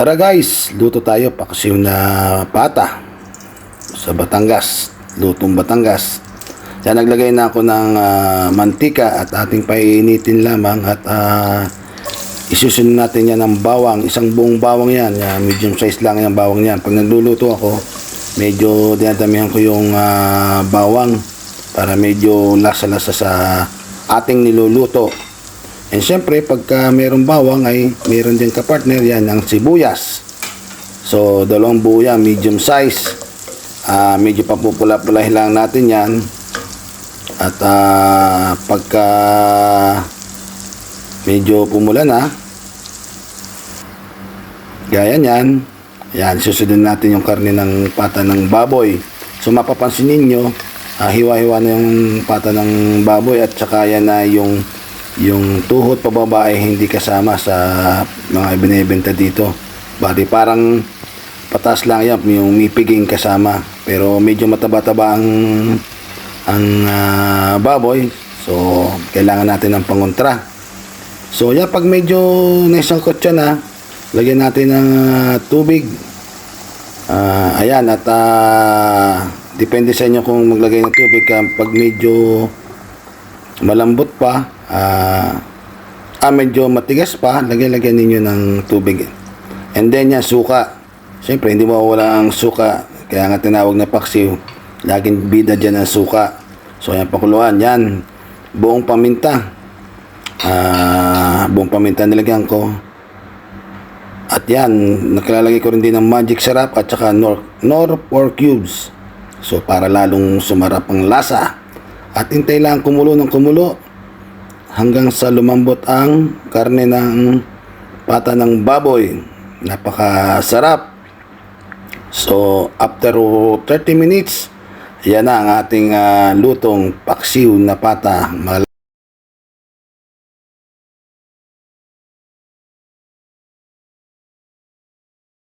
Tara guys, luto tayo paksiw na pata sa Batangas, lutong Batangas. Yan, naglagay na ako ng ah, mantika at ating painitin lamang at ah, isusunod natin yan ng bawang. Isang buong bawang yan, yan medium size lang yung bawang yan. Pag nagluluto ako, medyo dinadamihan ko yung ah, bawang para medyo lasa-lasa sa ating niluluto. And syempre, pagka mayroong bawang ay mayroon din kapartner yan ng sibuyas. So, dalawang buo yan, medium size. Ah, medyo papupula-pulahin lang natin yan. At ah, pagka medyo pumula na, gaya niyan, yan, susunod natin yung karne ng pata ng baboy. So, mapapansin ninyo, ah, hiwa-hiwa na yung pata ng baboy at saka yan na yung yung tuhod pababa ay hindi kasama sa mga binibenta dito. Bali parang patas lang yan, yung mipiging kasama. Pero medyo mataba-taba ang ang ah, baboy. So, kailangan natin ng pangontra. So, yan, pag medyo naisangkot siya na, lagyan natin ng ah, tubig. Ah, ayan, at ah, depende sa inyo kung maglagay ng tubig. ka. Pag medyo malambot pa, ah, ah, medyo matigas pa, lagyan-lagyan ninyo ng tubig. And then yan, suka. Siyempre, hindi mawawala ang suka. Kaya nga tinawag na paksiw. Laging bida dyan ang suka. So, yan, pakuluan. Yan, buong paminta. Ah, buong paminta nilagyan ko. At yan, nakalalagay ko rin din ng magic sarap at saka nor, nor 4 cubes. So, para lalong sumarap ang lasa. At hintay lang kumulo ng kumulo hanggang sa lumambot ang karne ng pata ng baboy. Napakasarap. So, after 30 minutes, yan na ang ating ah, lutong paksiw na pata.